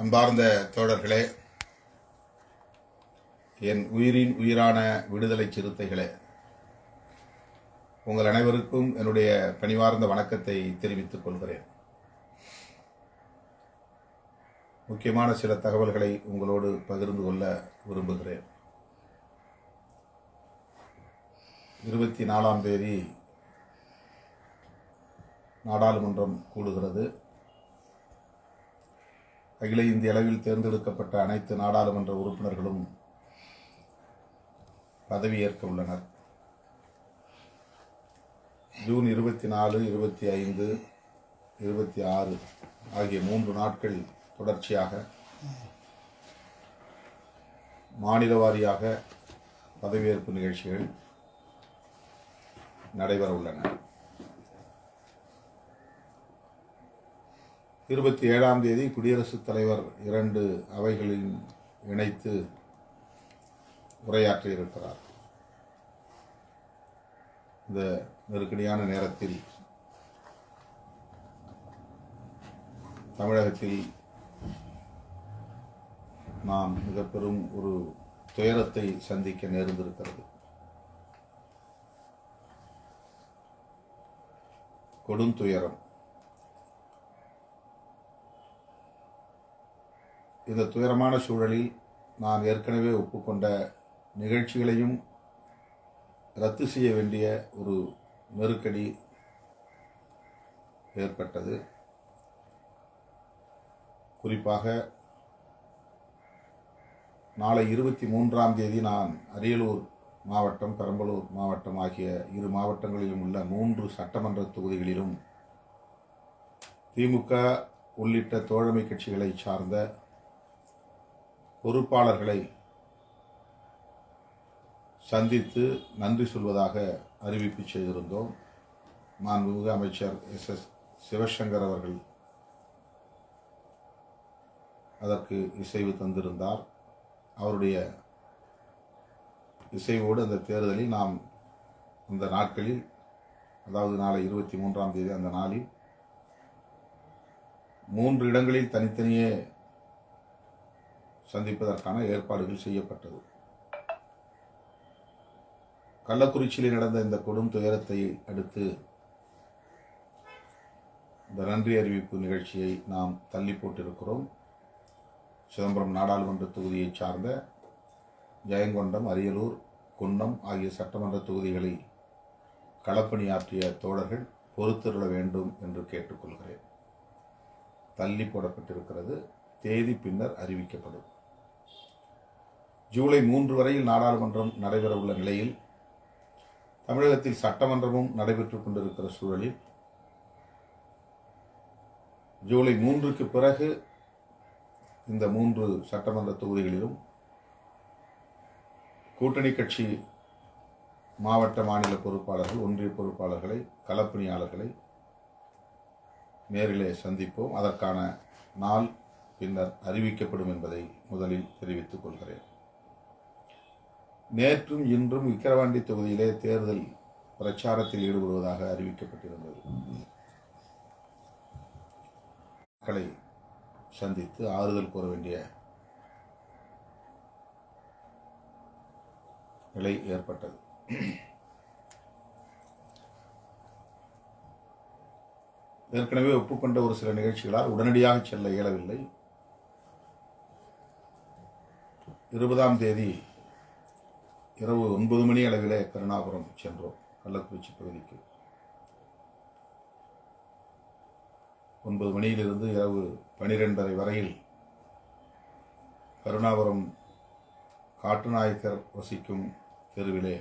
அன்பார்ந்த தோழர்களே என் உயிரின் உயிரான விடுதலை சிறுத்தைகளே உங்கள் அனைவருக்கும் என்னுடைய பணிவார்ந்த வணக்கத்தை தெரிவித்துக் கொள்கிறேன். முக்கியமான சில தகவல்களை உங்களோடு பகிர்ந்து கொள்ள விரும்புகிறேன். இருபத்தி நாலாம் தேதி நாடாளுமன்றம் கூடுகிறது. அகில இந்திய அளவில் தேர்ந்தெடுக்கப்பட்ட அனைத்து நாடாளுமன்ற உறுப்பினர்களும் பதவியேற்க உள்ளனர். ஜூன் இருபத்தி நாலு இருபத்தி ஐந்து இருபத்தி ஆறு ஆகிய மூன்று நாட்கள் தொடர்ச்சியாக மாநில வாரியாக பதவியேற்பு நிகழ்ச்சிகள் நடைபெற உள்ளன. இருபத்தி ஏழாம் தேதி குடியரசுத் தலைவர் இரண்டு அவைகளில் இணைத்து உரையாற்றியிருக்கிறார் இந்த நெருக்கடியான நேரத்தில் தமிழகத்தில் நாம் மிக பெரும் ஒரு துயரத்தை சந்திக்க நேர்ந்திருக்கிறது. கொடும் இந்த துயரமான சூழலில் நான் ஏற்கனவே ஒப்புக்கொண்ட நிகழ்ச்சிகளையும் ரத்து செய்ய வேண்டிய ஒரு நெருக்கடி ஏற்பட்டது. குறிப்பாக நாளை இருபத்தி மூன்றாம் தேதி நான் அரியலூர் மாவட்டம் பெரம்பலூர் மாவட்டம் ஆகிய இரு மாவட்டங்களிலும் உள்ள மூன்று சட்டமன்ற தொகுதிகளிலும் திமுக உள்ளிட்ட தோழமை கட்சிகளை சார்ந்த பொறுப்பாளர்களை சந்தித்து நன்றி சொல்வதாக அறிவிப்பு செய்திருந்தோம். மாண்புமிகு அமைச்சர் எஸ். எஸ். சிவசங்கர் அவர்கள் அதற்கு இசைவு தந்திருந்தார். அவருடைய இசைவோடு அந்த தேர்தலில் நாம் அந்த நாட்களில் அதாவது நாளை இருபத்தி மூன்றாம் தேதி அந்த நாளில் மூன்று இடங்களில் தனித்தனியே சந்திப்பதற்கான ஏற்பாடுகள் செய்யப்பட்டது. கள்ளக்குறிச்சியில் நடந்த இந்த கொடும் துயரத்தை அடுத்து இந்த நன்றி அறிவிப்பு நிகழ்ச்சியை நாம் தள்ளி போட்டிருக்கிறோம். சிதம்பரம் நாடாளுமன்ற தொகுதியைச் சார்ந்த ஜெயங்கொண்டம் அரியலூர் குன்னம் ஆகிய சட்டமன்ற தொகுதிகளில் களப்பணியாற்றிய தோழர்கள் பொறுத்திருள வேண்டும் என்று கேட்டுக்கொள்கிறேன். தள்ளி போடப்பட்டிருக்கிறது. தேதி பின்னர் அறிவிக்கப்படும். ஜூலை மூன்று வரையில் நாடாளுமன்றம் நடைபெற உள்ள நிலையில் தமிழகத்தில் சட்டமன்றமும் நடைபெற்றுக் கொண்டிருக்கிற சூழலில் ஜூலை மூன்றுக்கு பிறகு இந்த மூன்று சட்டமன்ற தொகுதிகளிலும் கூட்டணி கட்சி மாவட்ட மாநில பொறுப்பாளர்கள் ஒன்றிய பொறுப்பாளர்களை களப்பணியாளர்களை நேரிலே சந்திப்போம். அதற்கான நாள் பின்னர் அறிவிக்கப்படும் என்பதை முதலில் தெரிவித்துக் கொள்கிறேன். நேற்றும் இன்றும் விக்கிரவாண்டி தொகுதியிலே தேர்தல் பிரச்சாரத்தில் ஈடுபடுவதாக அறிவிக்கப்பட்டிருந்தது. மக்களை சந்தித்து ஆறுதல் கூற வேண்டிய நிலை ஏற்பட்டது. ஏற்கனவே ஒப்புக்கொண்ட ஒரு சில நிகழ்ச்சிகளால் உடனடியாக செல்ல இயலவில்லை. இருபதாம் தேதி இரவு ஒன்பது மணி அளவிலே கருணாபுரம் சென்றோம் கள்ளக்குறிச்சி பகுதிக்கு. ஒன்பது மணியிலிருந்து இரவு பனிரெண்டரை வரையில் கருணாபுரம் காட்டுநாயக்கர் வசிக்கும் தெருவிலே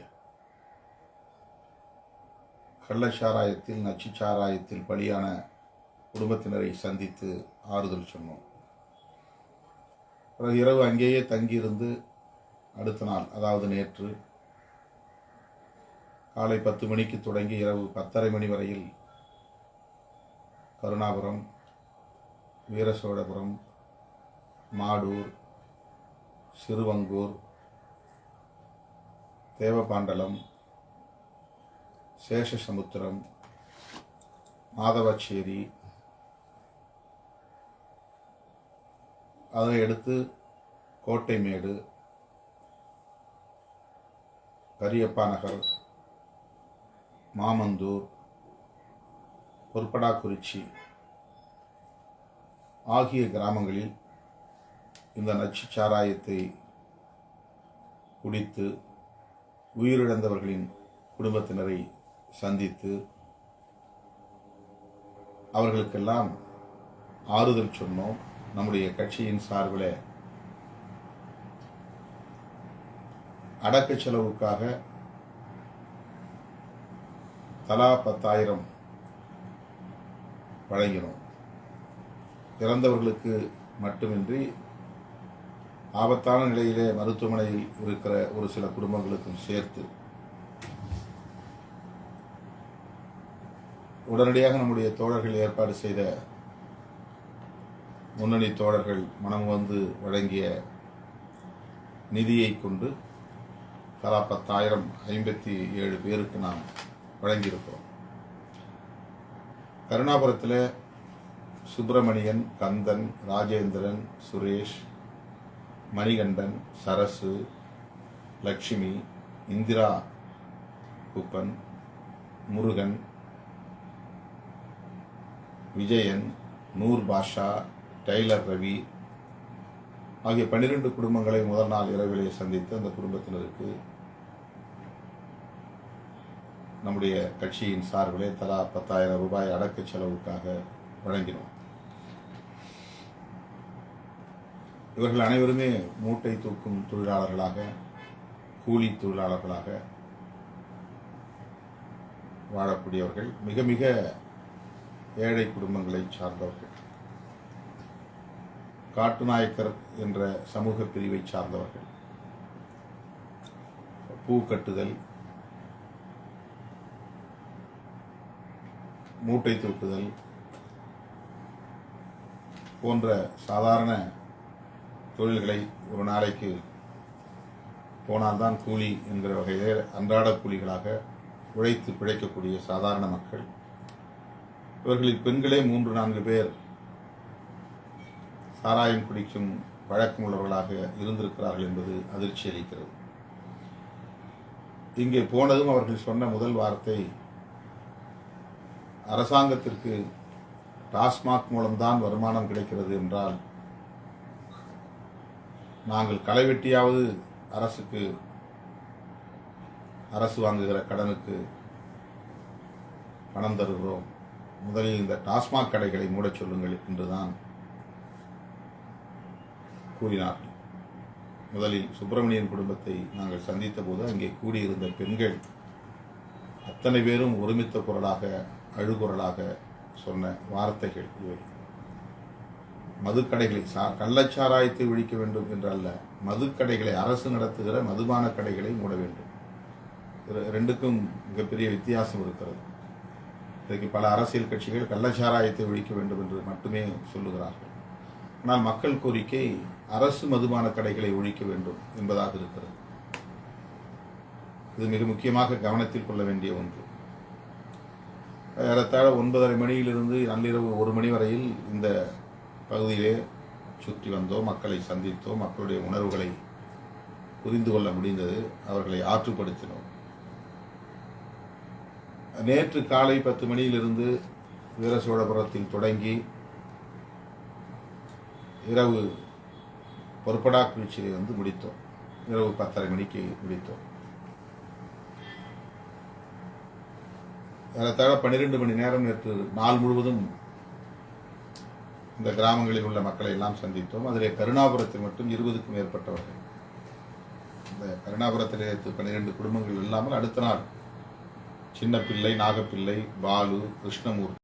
கள்ளச்சாராயத்தில் நச்சுச்சாராயத்தில் பலியான குடும்பத்தினரை சந்தித்து ஆறுதல் சொன்னோம். பிறகு இரவு அங்கேயே தங்கியிருந்து அடுத்த நாள் அதாவது நேற்று காலை பத்து மணிக்கு தொடங்கி இரவு பத்தரை மணி வரையில் கருணாபுரம் வீரசோழபுரம் மாடூர் சிறுவங்கூர் தேவபாண்டலம் சேஷசமுத்திரம் மாதவச்சேரி அதை அடுத்து கோட்டைமேடு கரியப்பா நகர் மாமந்தூர் பொற்படாக்குறிச்சி ஆகிய கிராமங்களில் இந்த நச்சு சாராயத்தை குடித்து உயிரிழந்தவர்களின் குடும்பத்தினரை சந்தித்து அவர்களுக்கெல்லாம் ஆறுதல் சொன்னோம். நம்முடைய கட்சியின் சார்பில் அடக்க செலவுக்காக தலா பத்தாயிரம் வழங்கினோம். இறந்தவர்களுக்கு மட்டுமின்றி ஆபத்தான நிலையிலே மருத்துவமனையில் இருக்கிற ஒரு சில குடும்பங்களுக்கும் சேர்த்து உடனடியாக நம்முடைய தோழர்கள் ஏற்பாடு செய்த முன்னணி தோழர்கள் மனம் வந்து வழங்கிய நிதியை கொண்டு தலா பத்தாயிரம் ஐம்பத்தி ஏழு பேருக்கு நாம் வழங்கியிருக்கிறோம். கருணாபுரத்தில் சுப்பிரமணியன் கந்தன் ராஜேந்திரன் சுரேஷ் மணிகண்டன் சரசு லக்ஷ்மி இந்திரா குப்பன் முருகன் விஜயன் நூர் பாஷா டெய்லர் ரவி ஆகிய பன்னிரண்டு குடும்பங்களை முதல் நாள் இரவிலே சந்தித்து அந்த குடும்பத்தினருக்கு நம்முடைய கட்சியின் சார்பிலே தலா பத்தாயிரம் ரூபாய் அடக்க செலவுக்காக வழங்கினோம். இவர்கள் அனைவருமே மூட்டை தூக்கும் தொழிலாளர்களாக கூலி தொழிலாளர்களாக வாழக்கூடியவர்கள். மிக மிக ஏழை குடும்பங்களை சார்ந்தவர்கள். காட்டுநாயக்கர் என்ற சமூக பிரிவை சார்ந்தவர்கள். பூ கட்டுதல் மூட்டை தூக்குதல் போன்ற சாதாரண தொழில்களை ஒரு நாளைக்கு போனால்தான் கூலி என்கிற வகையிலே அன்றாட கூலிகளாக உழைத்து பிழைக்கக்கூடிய சாதாரண மக்கள். இவர்களில் பெண்களே மூன்று நான்கு பேர். சாராயம் குடிக்கும் பழக்கம் உள்ளவர்களாக இருந்திருக்கிறார்கள் என்பது அதிர்ச்சி அளிக்கிறது. இங்கே போனதும் அவர்கள் சொன்ன முதல் வார்த்தை அரசாங்கத்திற்கு டாஸ்மாக் மூலம்தான் வருமானம் கிடைக்கிறது என்றால் நாங்கள் களைவெட்டியாவது அரசுக்கு அரசு வாங்குகிற கடனுக்கு பணம் தருகிறோம். முதலில் இந்த டாஸ்மாக் கடைகளை மூடச் சொல்லுங்கள் என்றுதான் கூறினார்கள் முதலில் சுப்பிரமணியன் குடும்பத்தை நாங்கள் சந்தித்த போது அங்கே கூடியிருந்த பெண்கள் அத்தனை பேரும் ஒருமித்த குரலாக அழுகுரலாக சொன்ன வார்த்தைகள் இவை. மதுக்கடைகளை சா கள்ளச்சாராயத்தை ஒழிக்க வேண்டும் என்றல்ல மதுக்கடைகளை அரசு நடத்துகிற மதுபான கடைகளை மூட வேண்டும். ரெண்டுக்கும் மிகப்பெரிய வித்தியாசம் இருக்கிறது. இன்றைக்கு பல அரசியல் கட்சிகள் கள்ளச்சாராயத்தை ஒழிக்க வேண்டும் என்று மட்டுமே சொல்லுகிறார்கள். ஆனால் மக்கள் கோரிக்கை அரசு மதுபான கடைகளை ஒழிக்க வேண்டும் என்பதாக இருக்கிறது. இது மிக முக்கியமாக கவனத்தில் கொள்ள வேண்டிய ஒன்று. ஏறத்தாழ ஒன்பதரை மணியிலிருந்து நள்ளிரவு ஒரு மணி வரையில் இந்த பகுதியிலே சுற்றி வந்தோம் மக்களை சந்தித்தோம் மக்களுடைய உணர்வுகளை புரிந்து கொள்ள முடிந்தது அவர்களை ஆற்றுப்படுத்தினோம். நேற்று காலை பத்து மணியிலிருந்து வீரசோழபுரத்தில் தொடங்கி இரவு பொறுப்படாக்குறிச்சியை வந்து முடித்தோம். இரவு பத்தரை மணிக்கு முடித்தோம். ஏறத்தாழ பன்னிரெண்டு மணி நேரம் நேற்று நாள் முழுவதும் இந்த கிராமங்களில் உள்ள மக்களை எல்லாம் சந்தித்தோம். அதிலே கருணாபுரத்தில் மட்டும் இருபதுக்கும் மேற்பட்டவர்கள். இந்த கருணாபுரத்தில் நேற்று பன்னிரெண்டு குடும்பங்கள் இல்லாமல் அடுத்த நாள் சின்ன பிள்ளை நாகப்பிள்ளை பாலு கிருஷ்ணமூர்த்தி